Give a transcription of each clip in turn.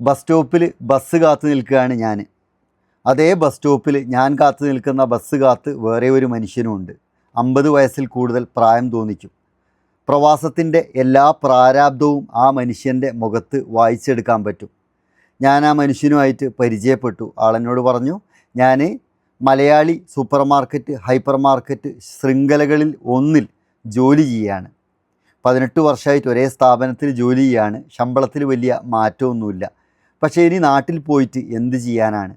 Bus സ്റ്റോപ്പിൽ bus കാത്തു നിൽക്കുകയാണ് ഞാൻ. അതേ ബസ് സ്റ്റോപ്പിൽ ഞാൻ കാത്തു നിൽക്കുന്ന ബസ് കാത്ത് വേറെ ഒരു മനുഷ്യനുമുണ്ട്. അമ്പത് വയസ്സിൽ കൂടുതൽ പ്രായം തോന്നിക്കും. പ്രവാസത്തിന്റെ എല്ലാ പ്രാരാബ്ദവും ആ മനുഷ്യന്റെ മുഖത്ത് വായിച്ചെടുക്കാൻ പറ്റും. ഞാൻ ആ മനുഷ്യനുമായിട്ട് പരിചയപ്പെട്ടു. ആളെന്നോട് പറഞ്ഞു ഞാൻ Malayali super market hyper market ശൃംഖലകളിൽ ഒന്നിൽ ജോലി ചെയ്യുകയാണ്. പതിനെട്ട് വർഷമായിട്ട് ഒരേ സ്ഥാപനത്തിൽ ജോലി ചെയ്യാണ് ശമ്പളത്തിൽ വലിയ മാറ്റമൊന്നുമില്ല. പക്ഷേ ഇനി നാട്ടിൽ പോയിട്ട് എന്ത് ചെയ്യാനാണ്?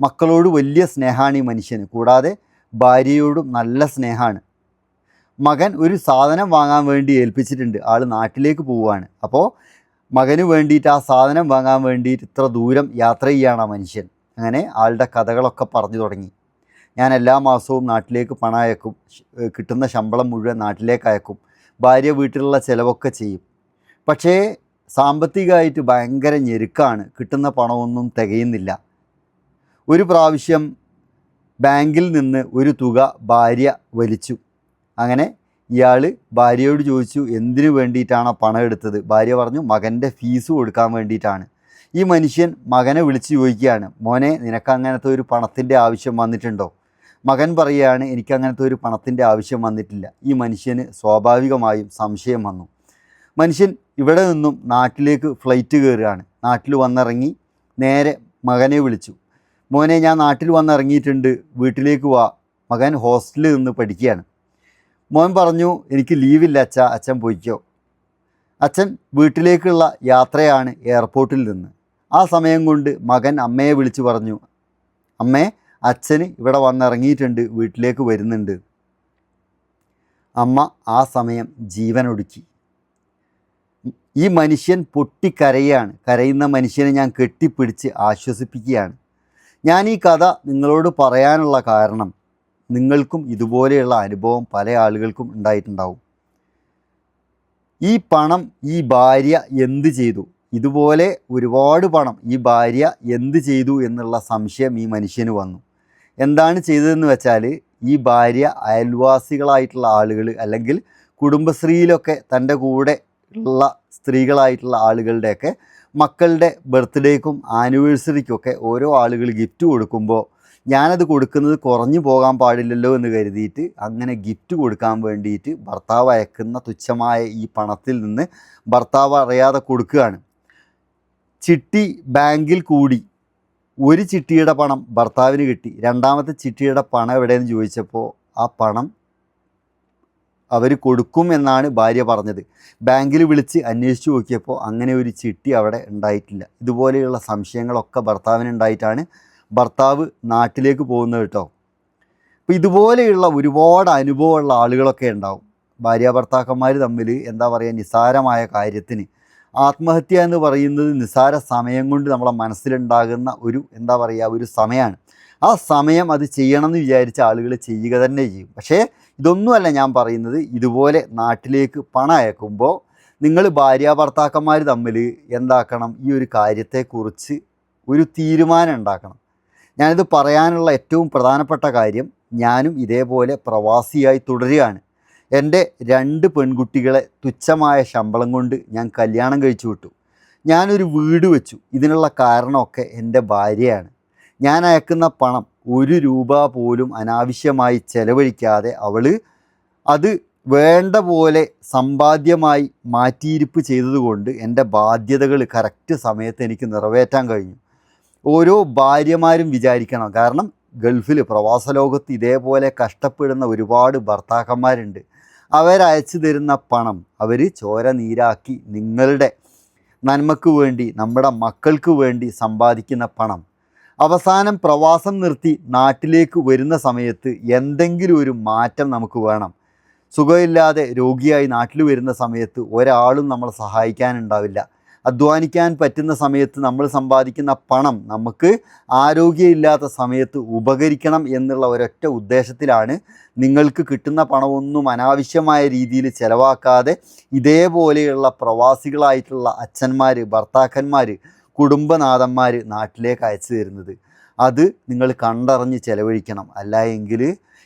മക്കളോട് വലിയ സ്നേഹമാണ് ഈ മനുഷ്യന്. കൂടാതെ ഭാര്യയോടും നല്ല സ്നേഹമാണ്. മകൻ ഒരു സാധനം വാങ്ങാൻ വേണ്ടി ഏൽപ്പിച്ചിട്ടുണ്ട്. ആൾ നാട്ടിലേക്ക് പോവുകയാണ്. അപ്പോൾ മകന് വേണ്ടിയിട്ട് ആ സാധനം വാങ്ങാൻ വേണ്ടിയിട്ട് ഇത്ര ദൂരം യാത്ര ചെയ്യാണ് ആ മനുഷ്യൻ. അങ്ങനെ ആളുടെ കഥകളൊക്കെ പറഞ്ഞു തുടങ്ങി. ഞാൻ എല്ലാ മാസവും നാട്ടിലേക്ക് പണം അയക്കും. കിട്ടുന്ന ശമ്പളം മുഴുവൻ നാട്ടിലേക്ക് അയക്കും. ഭാര്യ വീട്ടിലുള്ള ചിലവൊക്കെ ചെയ്യും. പക്ഷേ സാമ്പത്തികമായിട്ട് ഭയങ്കര ഞെരുക്കാണ്. കിട്ടുന്ന പണമൊന്നും തികയുന്നില്ല. ഒരു പ്രാവശ്യം ബാങ്കിൽ നിന്ന് ഒരു തുക ഭാര്യ വലിച്ചു. അങ്ങനെ ഇയാൾ ഭാര്യയോട് ചോദിച്ചു എന്തിനു വേണ്ടിയിട്ടാണ് പണം എടുത്തത്? ഭാര്യ പറഞ്ഞു മകന്റെ ഫീസ് കൊടുക്കാൻ വേണ്ടിയിട്ടാണ്. ഈ മനുഷ്യൻ മകനെ വിളിച്ച് ചോദിക്കുകയാണ് മോനെ നിനക്ക് അങ്ങനത്തെ ഒരു പണത്തിന്റെ ആവശ്യം വന്നിട്ടുണ്ടോ? മകൻ പറയുകയാണ് എനിക്ക് അങ്ങനത്തെ ഒരു പണത്തിന്റെ ആവശ്യം വന്നിട്ടില്ല. ഈ മനുഷ്യന് സ്വാഭാവികമായും സംശയം വന്നു. മനുഷ്യൻ ഇവിടെ നിന്നും നാട്ടിലേക്ക് ഫ്ലൈറ്റ് കയറുകയാണ്. നാട്ടിൽ വന്നിറങ്ങി നേരെ മകനെ വിളിച്ചു. മോനെ ഞാൻ നാട്ടിൽ വന്നിറങ്ങിയിട്ടുണ്ട്. വീട്ടിലേക്ക് വാ. മകൻ ഹോസ്റ്റലിൽ നിന്ന് പഠിക്കുകയാണ്. മോൻ പറഞ്ഞു എനിക്ക് ലീവില്ല അച്ഛ. അച്ഛൻ പോയിക്കോ. അച്ഛൻ വീട്ടിലേക്കുള്ള യാത്രയാണ് എയർപോർട്ടിൽ നിന്ന്. ആ സമയം കൊണ്ട് മകൻ അമ്മയെ വിളിച്ചു പറഞ്ഞു അമ്മേ അച്ഛന് ഇവിടെ വന്നിറങ്ങിയിട്ടുണ്ട്. വീട്ടിലേക്ക് വരുന്നുണ്ട്. അമ്മ ആ സമയം ജീവനൊടുക്കി. ഈ മനുഷ്യൻ പൊട്ടിക്കരയാണ്. കരയുന്ന മനുഷ്യനെ ഞാൻ കെട്ടിപ്പിടിച്ച് ആശ്വസിപ്പിക്കുകയാണ്. ഞാൻ ഈ കഥ നിങ്ങളോട് പറയാനുള്ള കാരണം നിങ്ങൾക്കും ഇതുപോലെയുള്ള അനുഭവം പല ആളുകൾക്കും ഉണ്ടായിട്ടുണ്ടാവും. ഈ പണം ഈ ഭാര്യ എന്ത് ചെയ്തു? ഇതുപോലെ ഒരുപാട് പണം ഈ ഭാര്യ എന്ത് ചെയ്തു എന്നുള്ള സംശയം ഈ മനുഷ്യന് വന്നു. എന്താണ് ചെയ്തതെന്ന് വെച്ചാൽ ഈ ഭാര്യ അയൽവാസികളായിട്ടുള്ള ആളുകൾ അല്ലെങ്കിൽ കുടുംബശ്രീയിലൊക്കെ തന്റെ കൂടെ ഉള്ള സ്ത്രീകളായിട്ടുള്ള ആളുകളുടെയൊക്കെ മക്കളുടെ ബർത്ത്ഡേക്കും ആനിവേഴ്സറിക്കൊക്കെ ഓരോ ആളുകൾ ഗിഫ്റ്റ് കൊടുക്കുമ്പോൾ ഞാനത് കൊടുക്കുന്നത് കുറഞ്ഞു പോകാൻ പാടില്ലല്ലോ എന്ന് കരുതിയിട്ട് അങ്ങനെ ഗിഫ്റ്റ് കൊടുക്കാൻ വേണ്ടിയിട്ട് ഭർത്താവ് അയക്കുന്ന തുച്ഛമായ ഈ പണത്തിൽ നിന്ന് ഭർത്താവ് അറിയാതെ കൊടുക്കുകയാണ്. ചിട്ടി ബാങ്കിൽ കൂടി ഒരു ചിട്ടിയുടെ പണം ഭർത്താവിന് കിട്ടി. രണ്ടാമത്തെ ചിട്ടിയുടെ പണം എവിടെയെന്ന് ചോദിച്ചപ്പോൾ ആ പണം അവർ കൊടുക്കും എന്നാണ് ഭാര്യ പറഞ്ഞത്. ബാങ്കിൽ വിളിച്ച് അന്വേഷിച്ചു നോക്കിയപ്പോൾ അങ്ങനെ ഒരു ചിട്ടി അവിടെ ഉണ്ടായിട്ടില്ല. ഇതുപോലെയുള്ള സംശയങ്ങളൊക്കെ ഭർത്താവിന് ഉണ്ടായിട്ടാണ് ഭർത്താവ് നാട്ടിലേക്ക് പോകുന്നത് കേട്ടോ. അപ്പോൾ ഇതുപോലെയുള്ള ഒരുപാട് അനുഭവമുള്ള ആളുകളൊക്കെ ഉണ്ടാവും. ഭാര്യ ഭർത്താക്കന്മാർ തമ്മിൽ എന്താ പറയുക നിസ്സാരമായ കാര്യത്തിന് ആത്മഹത്യ എന്ന് പറയുന്നത് നിസാര സമയം കൊണ്ട് നമ്മളെ മനസ്സിലുണ്ടാകുന്ന ഒരു എന്താ പറയുക ഒരു സമയമാണ് ആ സമയം അത് ചെയ്യണമെന്ന് വിചാരിച്ച ആളുകൾ ചെയ്യുക തന്നെ ചെയ്യും. പക്ഷേ ഇതൊന്നുമല്ല ഞാൻ പറയുന്നത്. ഇതുപോലെ നാട്ടിലേക്ക് പണം അയക്കുമ്പോൾ നിങ്ങൾ ഭാര്യ ഭർത്താക്കന്മാർ തമ്മിൽ എന്താക്കണം? ഈ ഒരു കാര്യത്തെക്കുറിച്ച് ഒരു തീരുമാനം ഉണ്ടാക്കണം. ഞാനിത് പറയാനുള്ള ഏറ്റവും പ്രധാനപ്പെട്ട കാര്യം ഞാനും ഇതേപോലെ പ്രവാസിയായി തുടരുകയാണ്. എന്റെ രണ്ട് പെൺകുട്ടികളെ തുച്ഛമായ ശമ്പളം കൊണ്ട് ഞാൻ കല്യാണം കഴിച്ചു വിട്ടു. ഞാനൊരു വീട് വെച്ചു. ഇതിനുള്ള കാരണമൊക്കെ എന്റെ ഭാര്യയാണ്. ഞാൻ അയക്കുന്ന പണം ഒരു രൂപ പോലും അനാവശ്യമായി ചെലവഴിക്കാതെ അവൾ അത് വേണ്ട പോലെ സമ്പാദ്യമായി മാറ്റിയിരിപ്പ് ചെയ്തതുകൊണ്ട് എന്റെ ബാധ്യതകൾ കറക്റ്റ് സമയത്ത് എനിക്ക് നിറവേറ്റാൻ കഴിഞ്ഞു. ഓരോ ഭാര്യമാരും വിചാരിക്കണം. കാരണം ഗൾഫിൽ പ്രവാസ ലോകത്ത് ഇതേപോലെ കഷ്ടപ്പെടുന്ന ഒരുപാട് ഭർത്താക്കന്മാരുണ്ട്. അവരയച്ചു തരുന്ന പണം അവർ ചോര നീരാക്കി നിങ്ങളുടെ നന്മക്ക് വേണ്ടി നമ്മുടെ മക്കൾക്ക് വേണ്ടി സമ്പാദിക്കുന്ന പണം. അവസാനം പ്രവാസം നിർത്തി നാട്ടിലേക്ക് വരുന്ന സമയത്ത് എന്തെങ്കിലും ഒരു മാറ്റം നമുക്ക് വേണം. സുഖമില്ലാതെ രോഗിയായി നാട്ടിൽ വരുന്ന സമയത്ത് ഒരാളും നമ്മളെ സഹായിക്കാനുണ്ടാവില്ല. അധ്വാനിക്കാൻ പറ്റുന്ന സമയത്ത് നമ്മൾ സമ്പാദിക്കുന്ന പണം നമുക്ക് ആരോഗ്യമില്ലാത്ത സമയത്ത് ഉപകരിക്കണം എന്നുള്ള ഒരൊറ്റ ഉദ്ദേശത്തിലാണ് നിങ്ങൾക്ക് കിട്ടുന്ന പണമൊന്നും അനാവശ്യമായ രീതിയിൽ ചിലവാക്കാതെ ഇതേപോലെയുള്ള പ്രവാസികളായിട്ടുള്ള അച്ഛന്മാർ ഭർത്താക്കന്മാർ കുടുംബനാഥന്മാർ നാട്ടിലേക്ക് അയച്ചു തരുന്നത്. അത് നിങ്ങൾ കണ്ടറിഞ്ഞ് ചിലവഴിക്കണം. അല്ല എങ്കിൽ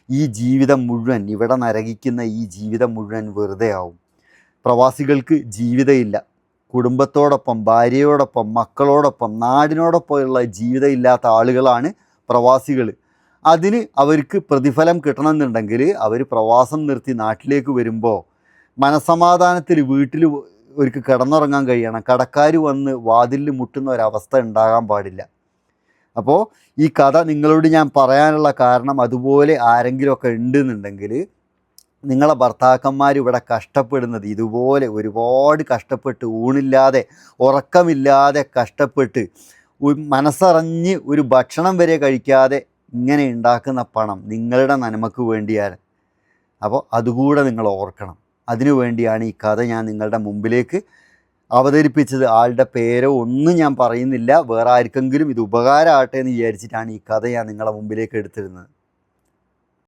ഈ ജീവിതം മുഴുവൻ ഇവിടെ നരകിക്കുന്ന ഈ ജീവിതം മുഴുവൻ വെറുതെ ആവും പ്രവാസികൾക്ക് ജീവിതമില്ല. കുടുംബത്തോടൊപ്പം ഭാര്യയോടൊപ്പം മക്കളോടൊപ്പം നാടിനോടൊപ്പമുള്ള ജീവിതം ഇല്ലാത്ത ആളുകളാണ് പ്രവാസികൾ അതിന് അവർക്ക് പ്രതിഫലം കിട്ടണമെന്നുണ്ടെങ്കിൽ അവർ പ്രവാസം നിർത്തി നാട്ടിലേക്ക് വരുമ്പോൾ മനസമാധാനത്തിൽ വീട്ടിൽ അവർക്ക് കിടന്നുറങ്ങാൻ കഴിയണം. കടക്കാർ വന്ന് വാതിലിൽ മുട്ടുന്ന ഒരവസ്ഥ ഉണ്ടാകാൻ പാടില്ല. അപ്പോൾ ഈ കഥ നിങ്ങളോട് ഞാൻ പറയാനുള്ള കാരണം അതുപോലെ ആരെങ്കിലുമൊക്കെ ഉണ്ടെന്നുണ്ടെങ്കിൽ നിങ്ങളെ ഭർത്താക്കന്മാർ ഇവിടെ കഷ്ടപ്പെടുന്നത് ഇതുപോലെ ഒരുപാട് കഷ്ടപ്പെട്ട് ഊണില്ലാതെ ഉറക്കമില്ലാതെ കഷ്ടപ്പെട്ട് മനസ്സറിഞ്ഞ് ഒരു ഭക്ഷണം വരെ കഴിക്കാതെ ഇങ്ങനെ ഉണ്ടാക്കുന്ന പണം നിങ്ങളുടെ നന്മക്ക് വേണ്ടിയാണ്. അപ്പോൾ അതുകൂടെ നിങ്ങൾ ഓർക്കണം. അതിനു വേണ്ടിയാണ് ഈ കഥ ഞാൻ നിങ്ങളുടെ മുമ്പിലേക്ക് അവതരിപ്പിച്ചത്. ആളുടെ പേരോ ഒന്നും ഞാൻ പറയുന്നില്ല. വേറെ ആർക്കെങ്കിലും ഇത് ഉപകാരമാകട്ടെ എന്ന് വിചാരിച്ചിട്ടാണ് ഈ കഥ ഞാൻ നിങ്ങളുടെ മുമ്പിലേക്ക് എടുത്തിരുന്നത്.